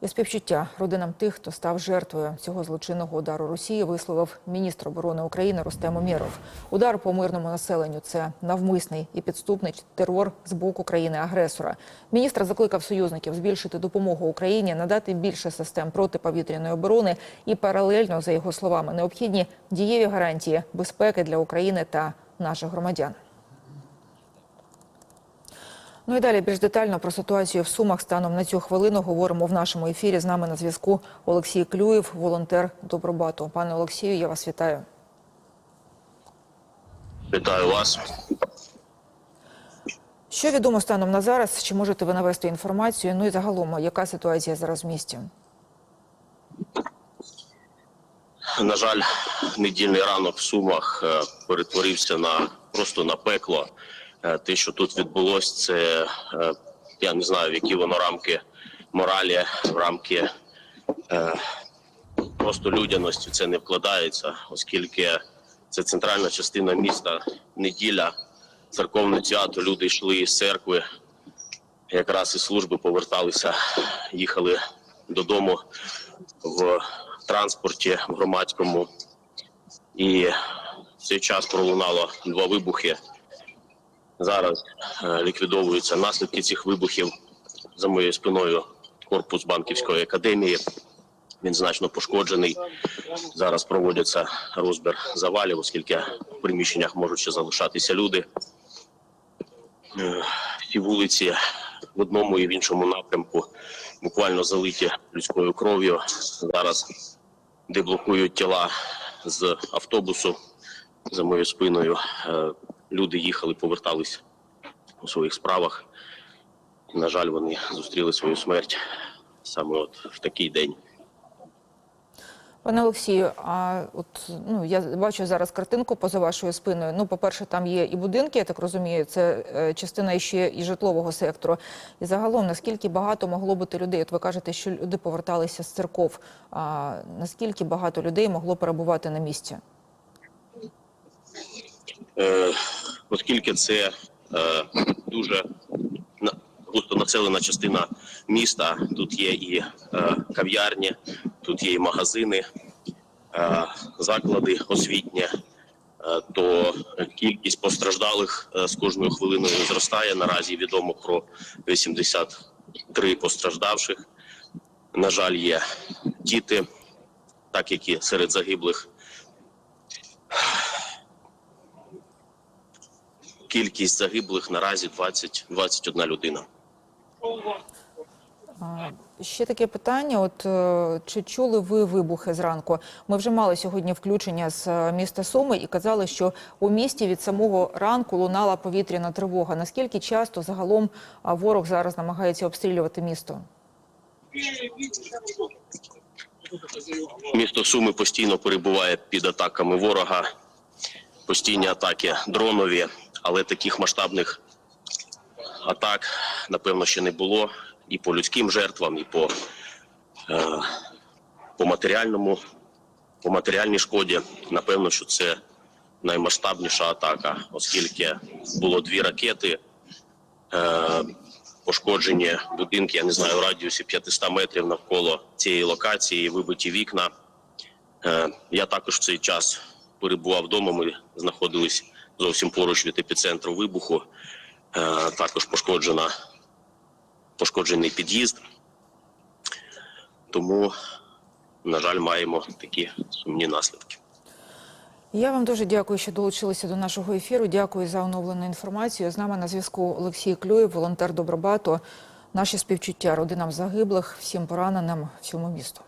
І співчуття родинам тих, хто став жертвою цього злочинного удару Росії, висловив міністр оборони України Рустем Умєров. Удар по мирному населенню це навмисний і підступний терор з боку країни-агресора. Міністр закликав союзників збільшити допомогу Україні, надати більше систем протиповітряної оборони і паралельно, за його словами, необхідні дієві гарантії безпеки для України та наших громадян. Ну і далі більш детально про ситуацію в Сумах станом на цю хвилину говоримо в нашому ефірі. З нами на зв'язку Олексій Клюєв, волонтер Добробату. Пане Олексію, я вас вітаю. Вітаю вас. Що відомо станом на зараз? Чи можете ви навести інформацію? Ну і загалом, яка ситуація зараз в місті? На жаль, недільний ранок в Сумах е, перетворився на просто на пекло. Е, Те, що тут відбулось, це е, я не знаю, в які воно рамки моралі, в рамки е, просто людяності це не вкладається, оскільки це центральна частина міста, неділя, церковний театр. Люди йшли з церкви, якраз із служби поверталися, їхали додому в транспорті в громадському. І в цей час пролунало два вибухи. Зараз е, ліквідовуються наслідки цих вибухів. За моєю спиною корпус банківської академії. Він значно пошкоджений. Зараз проводиться розбір завалів, оскільки в приміщеннях можуть ще залишатися люди. Е, Всі вулиці в одному і в іншому напрямку буквально залиті людською кров'ю. Зараз деблокують тіла з автобусу за моєю спиною. Люди їхали, повертались у своїх справах. На жаль, вони зустріли свою смерть саме от в такий день. Пане Олексію, а от ну я бачу зараз картинку поза вашою спиною. Ну, по-перше, там є і будинки, я так розумію, це е, частина ще і житлового сектору. І загалом, наскільки багато могло бути людей? От ви кажете, що люди поверталися з церков. А наскільки багато людей могло перебувати на місці? Е, оскільки це е, дуже на- густонаселена частина міста, тут є і е, кав'ярні, тут є і магазини, заклади освітні, то кількість постраждалих з кожною хвилиною зростає. Наразі відомо про 83 постраждавших. На жаль, є діти, так як і серед загиблих Кількість загиблих наразі 20, 21 людина. Ще таке питання: от е, чи чули ви вибухи зранку? Ми вже мали сьогодні включення з е, міста Суми і казали, що у місті від самого ранку лунала повітряна тривога. Наскільки часто загалом ворог зараз намагається обстрілювати місто? Місто Суми постійно перебуває під атаками ворога, постійні атаки дронові, але таких масштабних атак, напевно, ще не було і по людським жертвам, і по, е, по матеріальному, по матеріальній шкоді. Напевно, що це наймасштабніша атака, оскільки було дві ракети. Е, пошкоджені будинки, я не знаю, у радіусі 500 метрів навколо цієї локації, вибиті вікна. Е, Я також в цей час перебував вдома. Ми знаходились зовсім поруч від епіцентру вибуху. Е, Також пошкоджена пошкоджений під'їзд. Тому, на жаль, маємо такі сумні наслідки. Я вам дуже дякую, що долучилися до нашого ефіру. Дякую за оновлену інформацію. З нами на зв'язку Олексій Клюєв, волонтер Добробату. Наші співчуття родинам загиблих, всім пораненим, всьому місту.